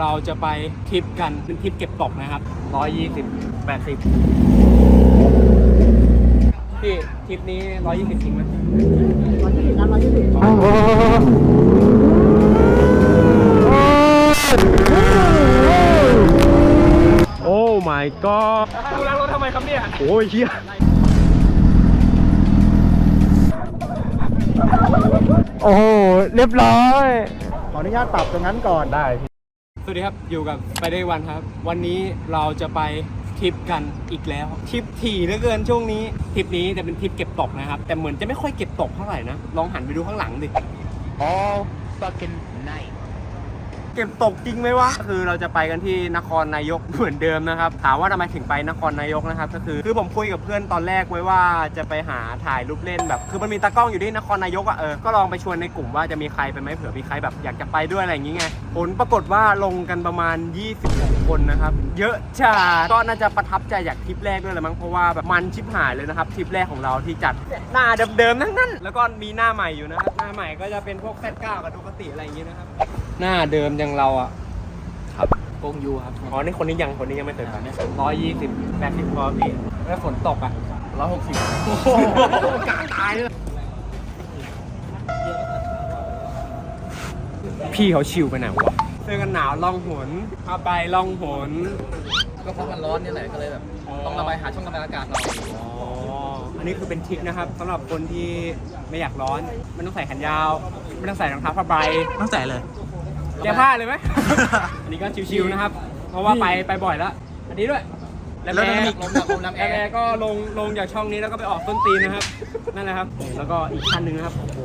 เราจะไปทริปกันเป็นทริปเก็บตกนะครับร้อยยี่สิบแปดสิบพี่ทริปนี้ร้อยยี่สิบจริงไหมร้อยยี่สิบนะร้อยยี่สิบโอ้ my god ดูแลรถทำไมครับเนี่ย โอ้ยเฮียโอ้โหเรียบร้อย ขออนุญาตปรับตรงนั้นก่อนได้ส วัสดีครับ อยู่กับไปได้วันครับ วันนี้เราจะไปทริปกันอีกแล้วทริปถี่เหลือเกินช่วงนี้ทริปนี้จะเป็นทริปเก็บตกนะครับ แต่เหมือนจะไม่ค่อยเก็บตกเท่าไหร่นะ ลองหันไปดูข้างหลังดิ all fucking night เก็บตกจริงไหมวะคือเราจะไปกันที่นครนายกเหมือนเดิมนะครับถามว่าทำไมถึงไปนครนายกนะครับก็คือคือผมคุยกับเพื่อนตอนแรกไว้ว่าจะไปหาถ่ายรูปเล่นแบบ คือมันมีตากล้องอยู่ที่นครนายกอะเออก็ลองไปชวนในกลุ่มว่าจะมีใครไปไหมเผื่อมีใครแบบอยากจะไปด้วยอะไรอย่างงี้ไงผลปรากฏว่าลงกันประมาณ 26 คนนะครับเยอะจ้าก็น่าจะประทับใจจากทริปแรกด้วยแหละมั้งเพราะว่าแบบมันชิบหายเลยนะครับทริปแรกของเราที่จัดหน้าเดิมๆทั้งนั้น แล้วก็มีหน้าใหม่อยู่นะครับหน้าใหม่ก็จะเป็นพวกแซดก้ากับดูกติอะไรอย่างงี้นะครับหน้าเดิมยังอย่างเราอะกงยูครับอ๋อนี่คนนี้ยังคนนี้ยังไม่เคยไปร้อยยี่สิบแปดสิบพอพี่แล้วฝนตกอะร้อยหกสิบกลางตายเลยพี่เขาชิวไปไหนวะเสื้อกันหนาวล่องหนผ้าใบล่องหนก็เพราะมันร้อนนี่แหละก็เลยแบบต้องระบายหาช่องระบายอากาศหน่อยอ๋ออันนี้คือเป็นทริคนะครับสำหรับคนที่ไม่อยากร้อนไม่ต้องใส่แขนยาว ไม่ต้องใส่รองเท้าผ้าใบต้องใส่เลย แก้ผ้าเลยไหม อันนี้ก็ชิวๆนะครับ เพราะว่าไปไปบ่อยแล้ว อันนี้ด้วยแล้วลมลมลมลมแอแอร์ร์ก็ลงลงจากช่องนี้แล้วก็ไปออกต้นตีนนะครับ นั่นแหละครับ แล้วก็อีกคันหนึ่งนะครับ โอ้โห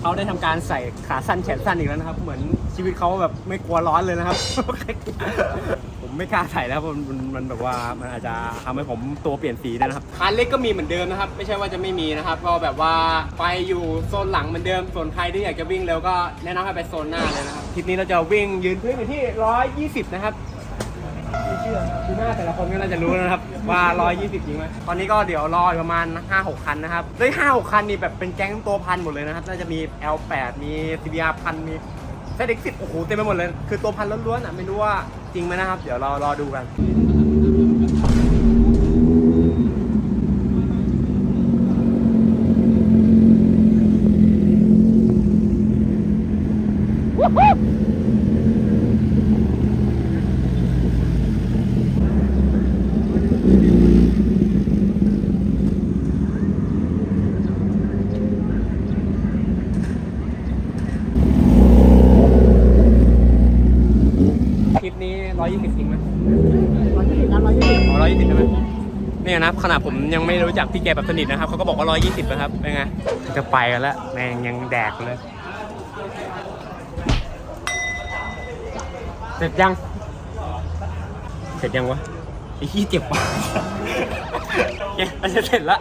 เขาได้ทำการใส่ขาสั้นแขนสั้นอีกแล้วนะครับ เหมือนชีวิตเขาแบบไม่กลัวร้อนเลยนะครับผม ไม่กล้าใส่แล้วมันมันมันแบบว่ามันอาจจะทำให้ผมตัวเปลี่ยนสีได้นะครับ คันเล็กก็มีเหมือนเดิมนะครับ ไม่ใช่ว่าจะไม่มีนะครับ ก็แบบว่าไปอยู่โซนหลังเหมือนเดิม ส่วนใครที่อยากจะวิ่งเร็วก็แนะนำให้ไปโซนหน้าเลยนะครับทริปนี้เราจะวิ่งยืนพื้นอยู่ที่ 120 นะครับไม่เชื่อดูหน้าแต่ละคนก็น่าจะรู้แล้วนะครับ ว่า 120 จริงไหมตอนนี้ก็เดี๋ยวรออยู่ประมาณ 5-6 คันนะครับด้วย5-6 คันนี่แบบเป็นแก๊งตัวพันหมดเลยนะครับ น่าจะมี L8 มี CBR พันมี ZX10 โอ้โห เต็มไปหมดเลย คือตัวพันล้วนๆอะ ไม่รู้ว่า จริงไหมนะครับ เดี๋ยวรอรอดูกัน คลิปนี้ 120 จริงไหม ร้อยยี่สิบนะร้อยยี่สิบ อ๋อ120ใช่ไหมเนี่ยนะ ขนาดผมยังไม่รู้จักพี่แกแบบสนิทนะครับเขาก็บอกว่า 120นะครับเป็นไงจะไปกันแล้วแม่งยังแดกเลย เสร็จยัง เสร็จยังวะไอ้ขี้เจ็บวะเย้มันจะเสร็จละ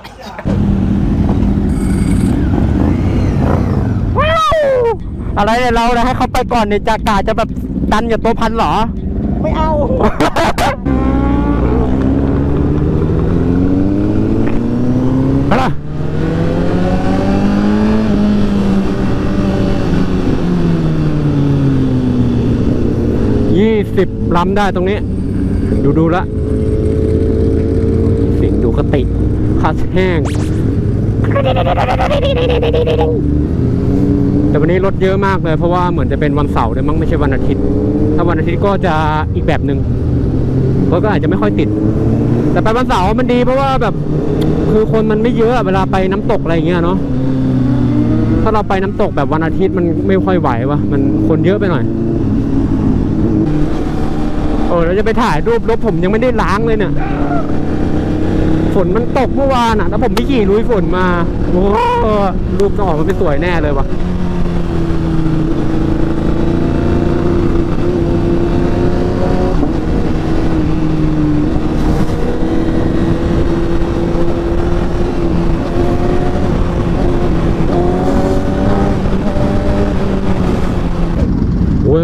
อะไรเนี่ยเราเนี่ยให้เขาไปก่อนเนี่ยจากกาจะแบบดันกับตัวพันเหรอ ไม่เอา ไปละยี่สิบลำได้ตรงนี้ ดูดูละเสียงดูกติคัสแห้ง แต่วันนี้รถเยอะมากเลย เพราะว่าเหมือนจะเป็นวันเสาร์ด้วยมั้งไม่ใช่วันอาทิตย์ ถ้าวันอาทิตย์ก็จะอีกแบบหนึ่งรถก็อาจจะไม่ค่อยติด แต่ไปวันเสาร์มันดีเพราะว่าแบบคือคนมันไม่เยอะเวลาไปน้ำตกอะไรเงี้ยเนาะถ้าเราไปน้ำตกแบบวันอาทิตย์มันไม่ค่อยไหววะมันคนเยอะไปหน่อยโอ้เราจะไปถ่ายรูปรถผมยังไม่ได้ล้างเลยเนี่ยฝนมันตกเมื่อวานอะแล้วผมไปขี่ลุยฝนมาโอ้รูปต้ออกมาเป็นสวยแน่เลยวะโ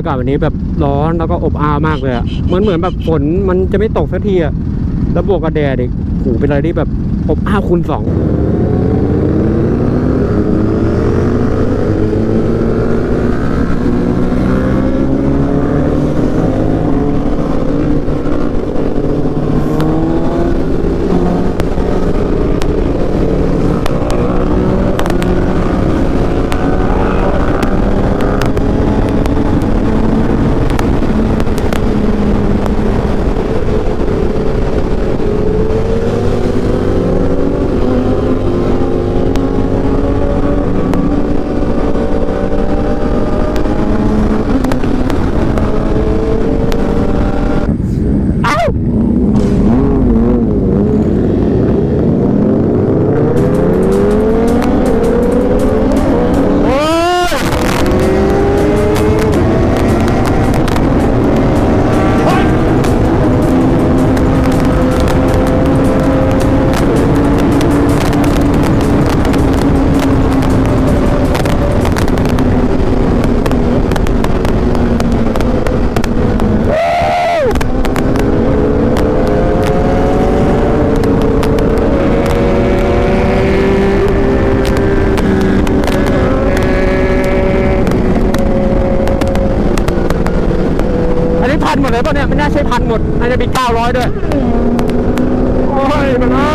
ากาศวันนี้แบบร้อนแล้วก็อบอ้าวมากเลยอะเหมือนเหมือนแบบฝนมันจะไม่ตกสักทีอะแล้วบวกกับแดดอีกโหเป็นอะไรที่แบบอบอ้าวคูณสอง ใช่พันหมดน่าจะมี900ด้วย โอ้ยมันเอ้า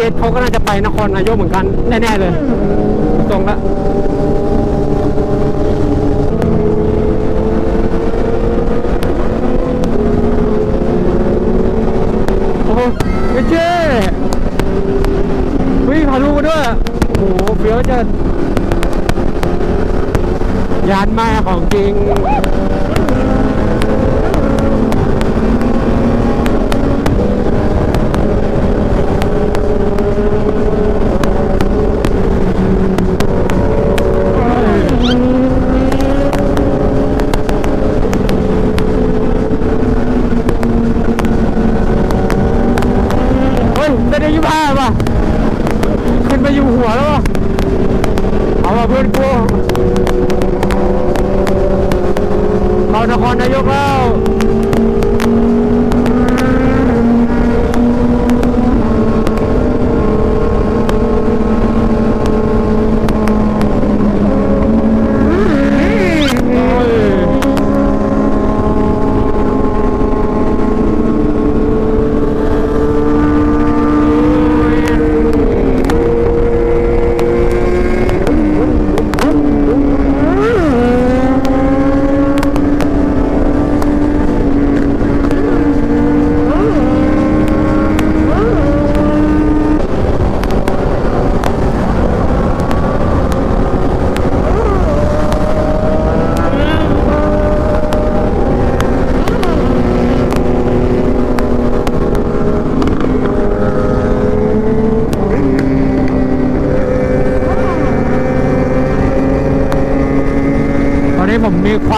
แก๊งจีเขาก็น่าจะไปนครนายกเหมือนกัน แน่ ๆ เลย ตรงละโอ้โหไม่เจ๊วิ่งพาลูกมาด้วย โอ้โหเฟี้ยวจัดยานมาของจริง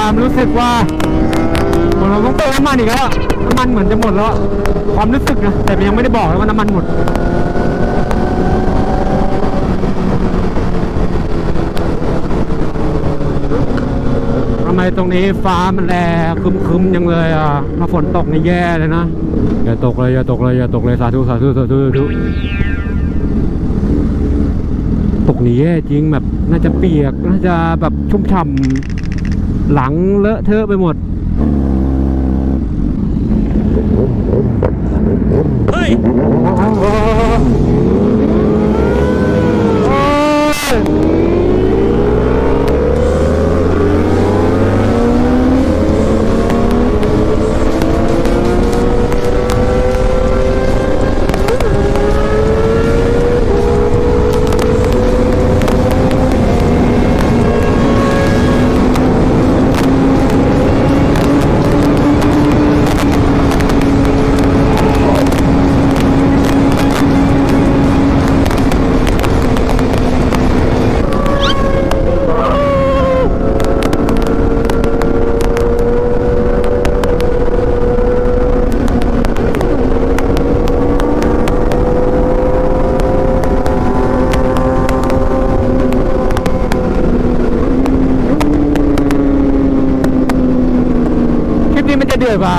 ความรู้สึกว่าเหมือนเราต้องเติมน้ำมันอีกแล้วอะน้ำมันเหมือนจะหมดแล้วอะความรู้สึกนะแต่ยังไม่ได้บอกเลยว่าน้ำมันหมดทำไมตรงนี้ฟ้ามันแลคึมๆยังเลยอะถ้าฝนตกนี่แย่เลยนะอย่าตกเลยอย่าตกเลยอย่าตกเลยสาธุสาธุสาธุสาธุตกนี่แย่จริงแบบน่าจะเปียกน่าจะแบบชุ่มฉ่ำ หลังเลอะเทอะไปหมด เฮ้ยโอ้ย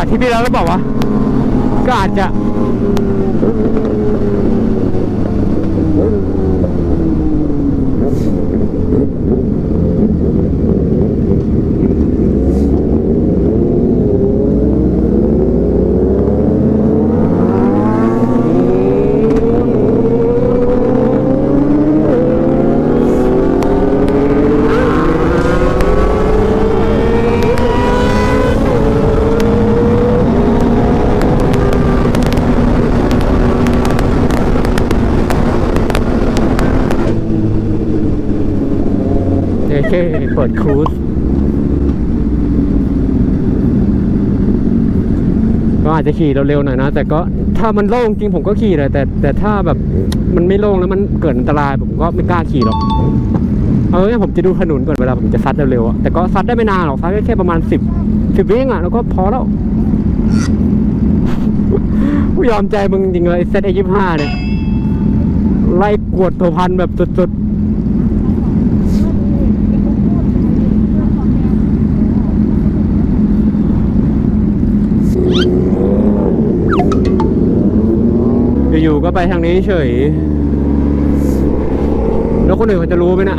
ที่พี่แล้วหรือเปล่าวะก็อาจจะ ดครูซก็อาจจะขี่เร็วๆหน่อยนะ แต่ก็ถ้ามันโล่งจริงผมก็ขี่เลยแต่ แต่ถ้าแบบมันไม่โล่งแล้วมันเกิดอันตรายผมก็ไม่กล้าขี่หรอก เอาเนี่ยผมจะดูถนนก่อนเวลาผมจะซัดเร็วๆแต่ก็ซัดได้ไม่นานหรอกซัดได้แค่ประมาณสิบสิบวิเองอะแล้วก็พอแล้วยอมใจมึงจริงเลยเซตไอยี่ห้าเนี่ยไล่กวดตัวพันแบบสุดๆ อยู่ๆก็ ไปทางนี้เฉย แล้วคนอื่นเขาจะรู้ไหมนะ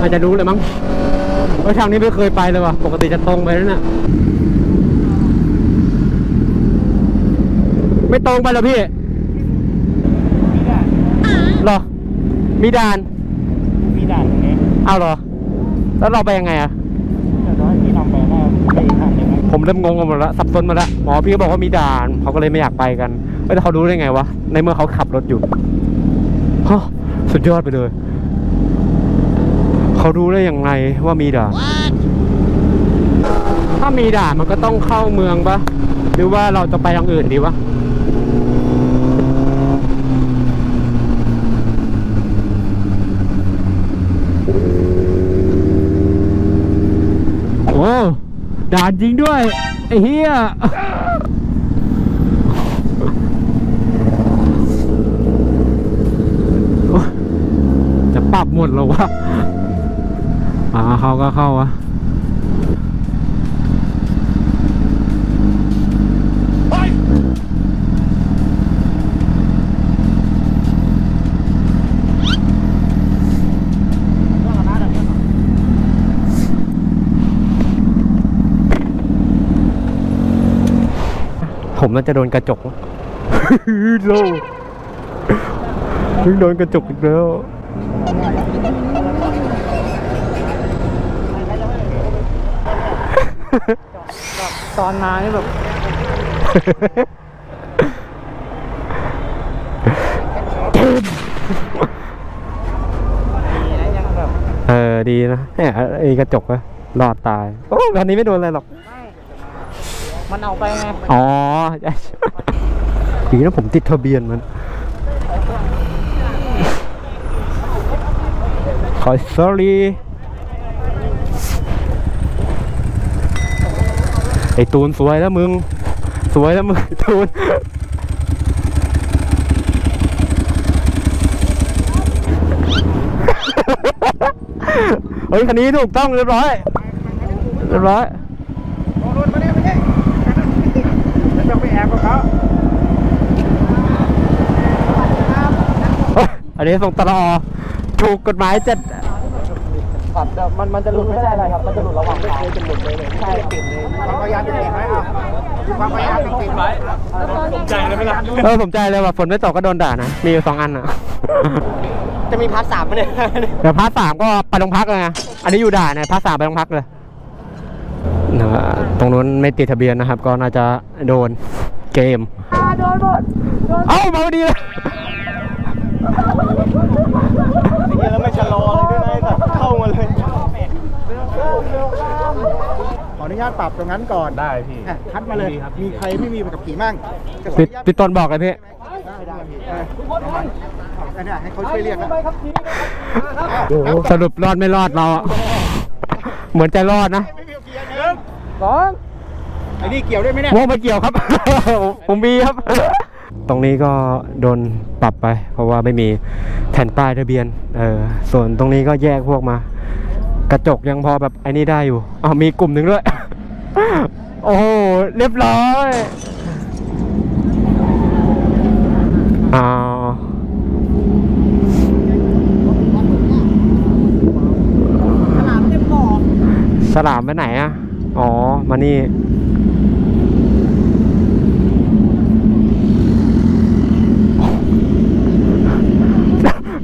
อาจจะรู้เลยมั้งเพราะทางนี้ไม่เคยไปเลยว่ะ ปกติจะตรงไปนั่นน่ะ ไม่ตรงไปเหรอพี่เหรอ มีด่าน มีด่านตรงนี้ เอาเหรอ แล้วเราไปยังไงอะแต่ว่าที่นำไปน่าไปอีกทางหนึงนะ ผมเริ่มงงกันหมดละสับสนมาละหมอพี่ก็บอกว่ามีด่านเขาก็เลยไม่อยากไปกันเอ้ยเขารู้ได้ไงวะในเมื่อเขาขับรถอยู่ฮะสุดยอดไปเลย เขารู้ได้อย่างไรว่ามีด่าน ถ้ามีด่านมันก็ต้องเข้าเมืองปะหรือว่าเราจะไปทางอื่นดีวะ โอ้ ด่านจริงด้วย ไอ้เฮียจะปรับหมดแล้ววะอ่าเข้าก็เข้าวะ ผมน่าจะโดนกระจกโลเพิ่งโดนกระจกอีกแล้วตอนมานี่แบบดีนะยังแบบ เออ ดีนะเนี่ยไอ้กระจกอะรอดตาย โอ้คันนี้ไม่โดนอะไรหรอก มันเอาไปไงอ๋อดีนะผมติดทะเบียนมันขอ sorry ไอตูนสวยแล้วมึง สวยแล้วมึงตูนเฮ้ยคันนี้ถูกต้องเรียบร้อย เรียบร้อย จะไปแอบกับเขา เอ้ยอันนี้ส่งตลอถูกกฎหมายจัดครับแต่มันมันจะหลุดไม่ได้อะไรครับ มันจะหลุดระหว่างทางจะหลุดเลยใช่ติดเลยความพยายามจะติดไหมครับความพยายามจะติดไหมใจเลยไหมล่ะเออผมใจเลยว่าฝนไม่ตกก็โดนด่านะ มีอยู่สองอันอะ จะมีพาร์ทสามไหมเนี่ยเดี๋ยวพาร์ทสามก็ไปโรงพักเลยไงอันนี้อยู่ด่านเนี่ยพาร์ทสามไปโรงพักเลยนะฮะตรงนู้นไม่ติดทะเบียนนะครับ ก็น่าจะโดนเกมโดนหมดเอ้ามาพอดีเลย แล้วไม่ชะลอเลยด้วยนะเข้ามาเลยขออนุญาตปรับตรงนั้นก่อนได้พี่อะคัดมาเลยมีใครไม่มีใบขับขี่มั่งจะขออพี่นุญาตพี่ต้นบอกเลยพี่ ได้ได้พี่เอออันเนี้ยให้เขาช่วยเรียกนะสรุปรอดไม่รอดเราอะเหมือนจะรอดนะไม่มีขับขี่อันหนึงสองไอ้นี่เกี่ยวด้วยไหมเนี่ยโมไม่เกี่ยวครับ ผมมีครับ ตรงนี้ก็โดนปรับไป เพราะว่าไม่มีแผ่นป้ายทะเบียนเออส่วนตรงนี้ก็แยกพวกมา กระจกยังพอแบบไอ้นี่ได้อยู่อ้ามีกลุ่มหนึ่งด้วย โอ้โหเรียบร้อยอ้าวสลามไปไหนอะอ๋อ มานี่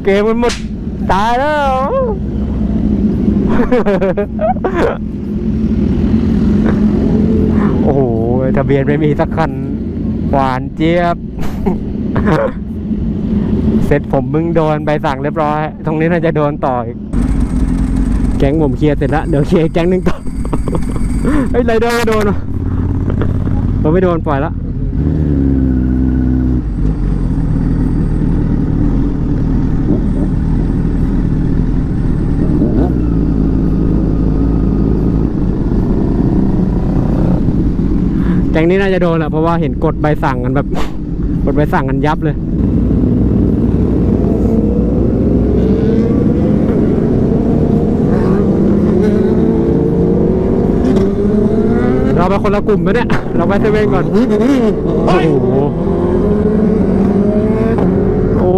เกมมันหมด ตายแล้ว โอ้โห ทะเบียนไม่มีสักคัน หวานเจี๊ยบ เสร็จผมมึงโดนใบสั่งเรียบร้อย ตรงนี้น่าจะโดนต่ออีก แก๊งผมเคลียร์เสร็จแล้ว เดี๋ยวเคลียร์แก๊งหนึ่งต่อ เฮ้ยไรเดอร์โดนวะเราไม่โดนปล่อยละ ก๊งนี้น่าจะโดนแหละเพราะว่าเห็นกดใบสั่งกันแบบกดใบสั่งกันยับเลยเราไปคนละกลุ่มไปเนี่ย เราไปเซเว่นก่อน โอ้โห โอ้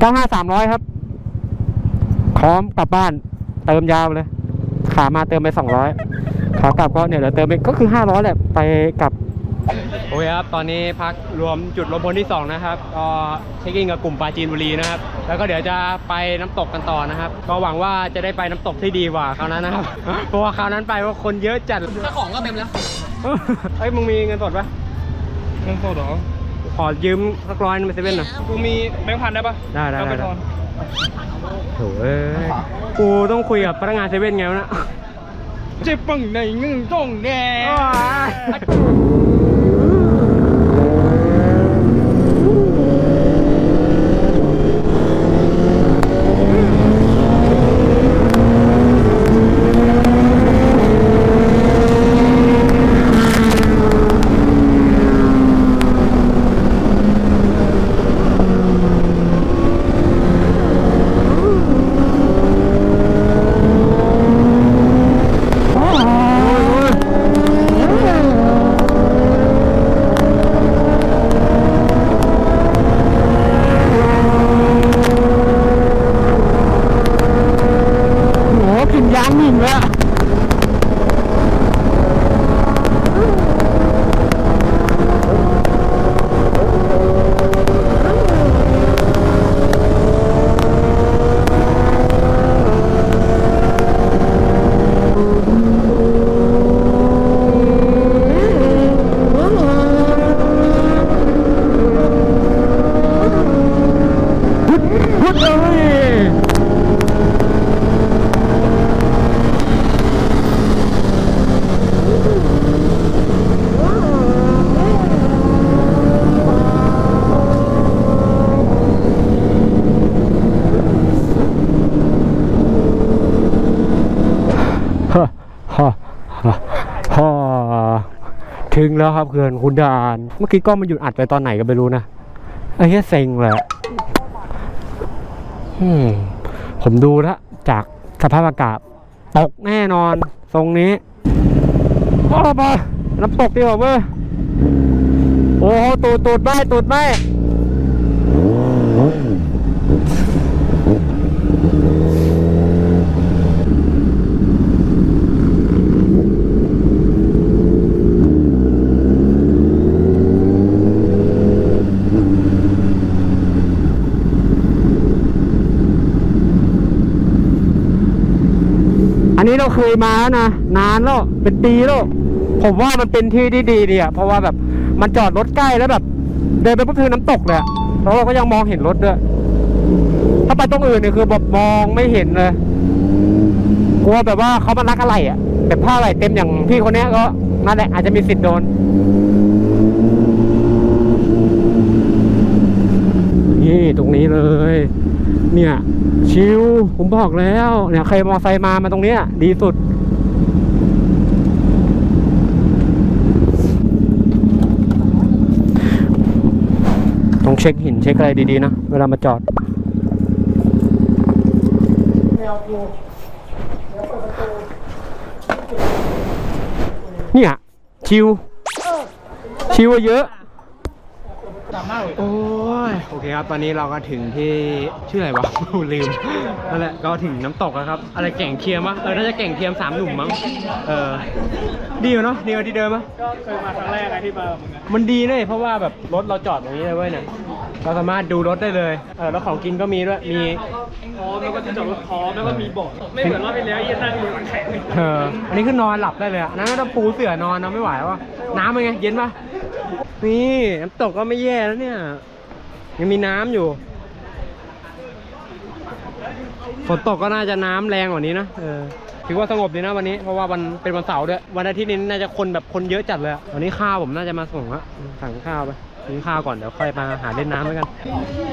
เก้าห้าสามร้อยครับ ร้อมกลับบ้าน เติมยาวเลย ขามาเติมไปสองร้อยขากลับก็เนี่ยเดี๋ยวเติมไปก็คือห้าร้อยแหละไปกลับโอเคครับ ตอนนี้พักรวมจุดรวมพลที่ 2 นะครับก็เช็คอินกับกลุ่มปราจีนบุรีนะครับ แล้วก็เดี๋ยวจะไปน้ำตกกันต่อนะครับ ก็หวังว่าจะได้ไปน้ำตกที่ดีกว่าคราวนั้นนะครับ เพราะว่าคราวนั้นไปว่าคนเยอะจัดเจ้าของก็เต็มแล้ว เอ้ยมึงมีเงินสดปะเงินสดเหรอ ขอยืมสักร้อยนึงไปเซเว่นหน่อยกูมีแบงค์พันได้ปะได้ได้เอาไปได้ทอน โถ่เอ้ยกูต้องคุยกับพนักงานเซเว่นไงวะเนะ เจ็บปังในเงินจ้องแดง โหกลินยางหมิ่งเลยอะพุดพุดเลย ฮ่าฮ่าฮ่าฮ่าถึ งแล้วครับเพื่อนคุณดาน เมื่อกี้กล้องมันหยุดอัดไปตอนไหนก็ไม่รู้นะไอ้เหี้ยเซ็งเลยอะอืมผมดูแล้วจากสภาพอากาศตกแน่นอนทรงนี้โอ้ไปน้ำตกดีกว่าเว้ยโอ้โหตูดตูดไม่ตูดไม่ เราเคยมาแล้วนะนานแล้วเป็นปีแล้วผมว่ามันเป็นที่ที่ดีดีอะเพราะว่าแบบมันจอดรถใกล้แล้วแบบ เดินไปปุ๊บคือน้ำตกเลยแล้วเราก็ยังมองเห็นรถด้วย ถ้าไปตรงอื่นเนี่ยคือแบบมองไม่เห็นเลยกลัวแบบว่าเขามานักอะไรอะแบบผ้าอะไรเต็มอย่างพี่คนนี้ก็นั่นแหละอาจจะมีสิทธิ์โดนนี่ตรงนี้เลย เนี่ย ชิวผมบอกแล้วเนี่ยใครมอไซค์มามาตรงเนี้ย ดีสุด ต้องเช็คหินเช็คอะไรดีๆนะ เวลามาจอดเนี่ย ชิว ชิวเยอะ โอ้ยโอเคครับ ตอนนี้เราก็ถึงที่ชื่ออะไรวะ ลืมนั่นแหละก็ถึงน้ำตกแล้วครับ อะไรแก่งเทียมวะเออน่าจะแก่งเทียมสามหนุ่มมั้งเออดีอยู่เนาะดีกว่าที่เดิมมั้ยก็เคยมาครั้งแรกไงที่มาเหมือนกันมันดีเลยเพราะว่าแบบรถเราจอดตรงนี้เลยเว้ยเนี่ย เราสามารถดูรถได้เลย เออแล้วของกินก็มีด้วย มี พร้อมแล้วก็ที่จอดรถพร้อมแล้วก็มีเบาะไม่เหมือนรอบที่แล้วยี่นั่งอยู่มันแข็งเออ อันนี้คือนอนหลับได้เลยอะอันนั้นก็ต้องปูเสื่อนอนนะไม่ไหววะน้ำเป็นไง เย็นปะนี่น้ำตกก็ไม่แย่แล้วเนี่ย ยังมีน้ำอยู่ ฝนตกก็น่าจะน้ำแรงกว่านี้นะ เออ ถือว่าสงบดีนะวันนี้ เพราะว่าวันเป็นวันเสาร์ด้วย วันอาทิตย์นี้น่าจะคนแบบคนเยอะจัดเลยอะวันนี้ข้าวผมน่าจะมาส่งละสั่งข้าวไป กินข้าวก่อนเดี๋ยวค่อยมาหาเล่นน้ำแล้วกัน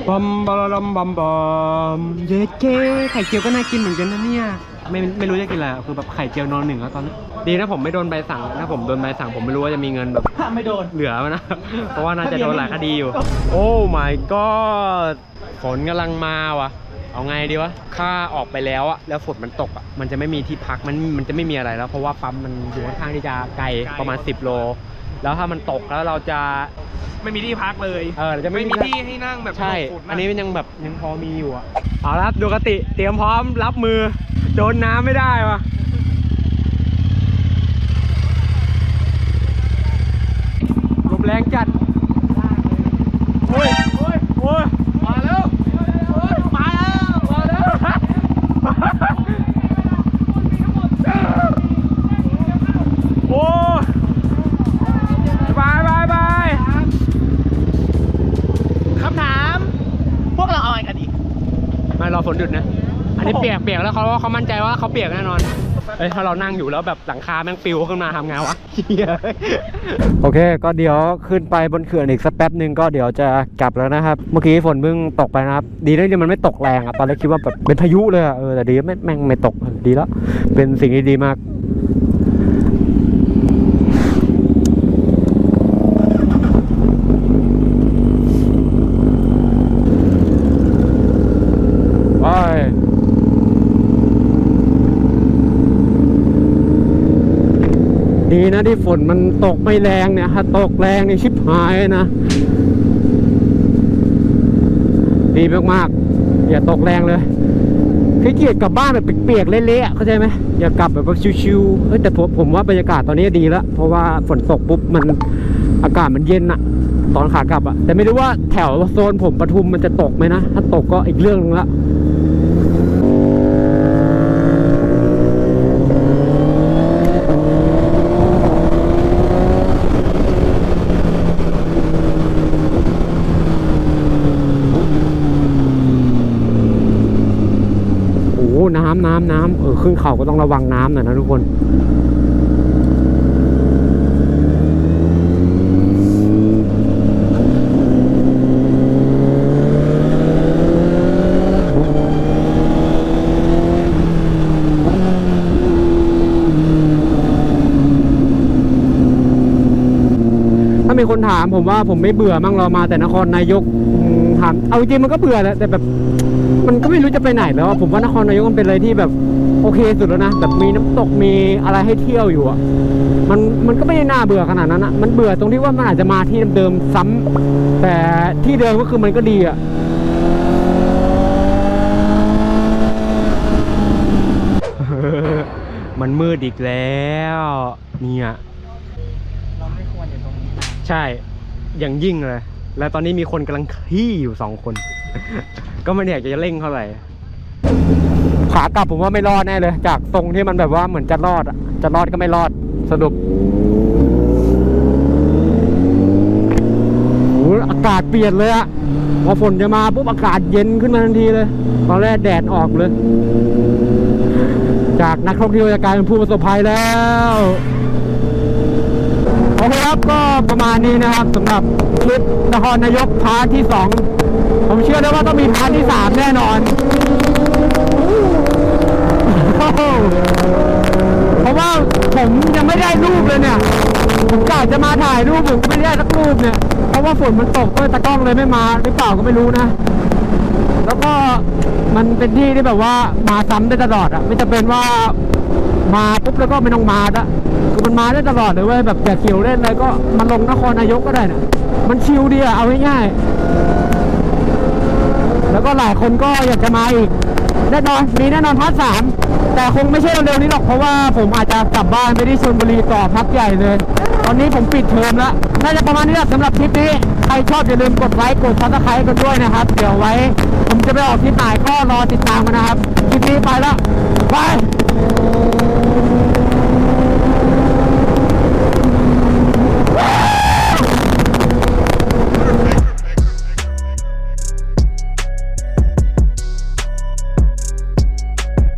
บอมบอลลอมบอมบอมเย้เก้ไข่เจียวก็น่ากินเหมือนกันนะเนี่ยไม่ไม่รู้จะกินอะไรอะคือแบบไข่เจียวนอนหนึ่งแล้วตอนนี้ดีนะผมไม่โดนใบสั่งถ้าผมโดนใบสั่งผมไม่รู้ว่าจะมีเงินแบบไม่โดนเหลือนะ เพราะว่าน่าจะโดนหลายคดีอยู่ โอ้ my god ฝนกำลังมาว่ะ เอาไงดีวะค่าออกไปแล้วอะแล้วฝนมันตกอะมันจะไม่มีที่พักมันมันจะไม่มีอะไรแล้ว เพราะว่าปั๊มมันอยู่ค่อนข้างที่จะไกลประมาณ 10 โล แล้วถ้ามันตกแล้วเราจะไม่มีที่พักเลยเออเราจะไม่ไม่มีมีที่ให้นั่งแบบใช่หลบฝะอันนี้มันยังแบบยังพอมีอยู่อะเอาละครับดูกติเตรียมพร้อมรับมือโดนน้ำไม่ได้วะลมแรงจัดโอ้ยโอ้ยโอ้ย มาแล้วโอ้ยมาแล้ว มาแล้ว โอ้ยบายบายบาย คำถาม พวกเราเอาอะไรกันอีก มารอฝนหยุดนะ อันนี้เปียกเปียก แล้วเขาเขามั่นใจว่าเขาเปียกแน่นอนเอ้ยถ้าเรานั่งอยู่แล้วแบบหลังคาแม่งปิวขึ้นมาทำไงวะโอเค ก็เดี๋ยวขึ้นไปบนเขื่อนอีกสักแป๊บหนึ่งก็เดี๋ยวจะกลับแล้วนะครับ เมื่อกี้ฝนเพิ่งตกไปนะครับ ดีนะที่มันไม่ตกแรงอะตอนแรกคิดว่าแบบเป็นพายุเลยอะเออแต่ดีไม่แม่งไม่ตกดีแล้ว เป็นสิ่งที่ดีมาก ไป ดีนะที่ฝนมันตกไม่แรงเนี่ยถ้าตกแรงนี่ชิบหายนะ ดีมากๆ อย่าตกแรงเลยขี้เกียจกลับบ้านแบบเปียกๆเละๆเข้าใจไหมอย่ากลับแบบชิวๆเอ้ยแต่ผมผมว่าบรรยากาศตอนนี้ดีแล้ว เพราะว่าฝนตกปุ๊บมันอากาศมันเย็นอะตอนขากลับอะแต่ไม่รู้ว่าแถวโซนผมปทุมมันจะตกไหมนะ ถ้าตกก็อีกเรื่องนึงละ โอ้โหน้ำน้ำน้ำเออขึ้นเขาก็ต้องระวังน้ำหน่อยนะทุกคนถ้ามีคนถามผมว่าผมไม่เบื่อมั่งเรามาแต่นครนายกถามเอาจริงมันก็เบื่อแหละแต่แบบ มันก็ไม่รู้จะไปไหนแล้วอะผมว่านครนายกมันเป็นอะไรที่แบบโอเคสุดแล้วนะแบบมีน้ำตกมีอะไรให้เที่ยวอยู่อะมันมันก็ไม่ได้น่าเบื่อขนาดนั้นอะมันเบื่อตรงที่ว่ามันอาจจะมาที่เดิมๆซ้ำแต่ที่เดิมก็คือมันก็ดีอะมันมืดอีกแล้วเนี่ยเราไม่ควรอยู่ตรงนี้ใช่อย่างยิ่งเลย แล้วตอนนี้มีคนกำลังขี้อยู่สองคน ก็ไม่อยากจะเร่งเท่าไหร่ ขากลับผมว่าไม่รอดแน่เลย จากตรงที่มันแบบว่าเหมือนจะรอดอะจะรอดก็ไม่รอดสรุปโอ้อากาศเปลี่ยนเลยอะพอฝนจะมาปุ๊บอากาศเย็นขึ้นมาทันทีเลย ตอนแรกแดดออกเลย จากนักท่องเที่ยวจะกลายเป็นผู้ประสบภัยแล้ว อเคครับก็ประมาณนี้นะครับสำหรับคลิปนครนายกพาร์ทที่สองผมเชื่อได้ว่าต้องมีพาร์ทที่สามแน่นอน เพราะว่าผมยังไม่ได้รูปเลยเนี่ยผมกะจะมาถ่ายรูปผมก็ไม่ได้สักรูปเนี่ย เพราะว่าฝนมันตกก็ตะกล้องเลยไม่มาหรือเปล่าก็ไม่รู้นะ แล้วก็มันเป็นที่ที่แบบว่ามาซ้ำได้ตลอดอะไม่จะเป็นว่า มาปุ๊บแล้วก็ไม่ต้องมาละคือมันมาได้ตลอดเลยเว้ยแบบอยากเขียวเล่นอะไรก็มาลงนครนายกก็ได้นะมันชิลดีอะเอาง่ายๆแล้วก็หลายคนก็อยากจะมาอีกแน่นอนมีแน่นอนพาร์ทสามแต่คงไม่ใช่เร็วๆนี้หรอกเพราะว่าผมอาจจะกลับบ้านไปที่ชลบุรีต่อพักใหญ่เลย ตอนนี้ผมปิดเทอมแล้วน่าจะประมาณนี้แหละสำหรับคลิปนี้ใครชอบอย่าลืมกดไลค์กดซับสไครต์กันด้วยนะครับ เดี๋ยวไว้ ผมจะไปออกคลิปไหนก็รอติดตามกันนะครับ คลิปนี้ไปแล้วบาย 何?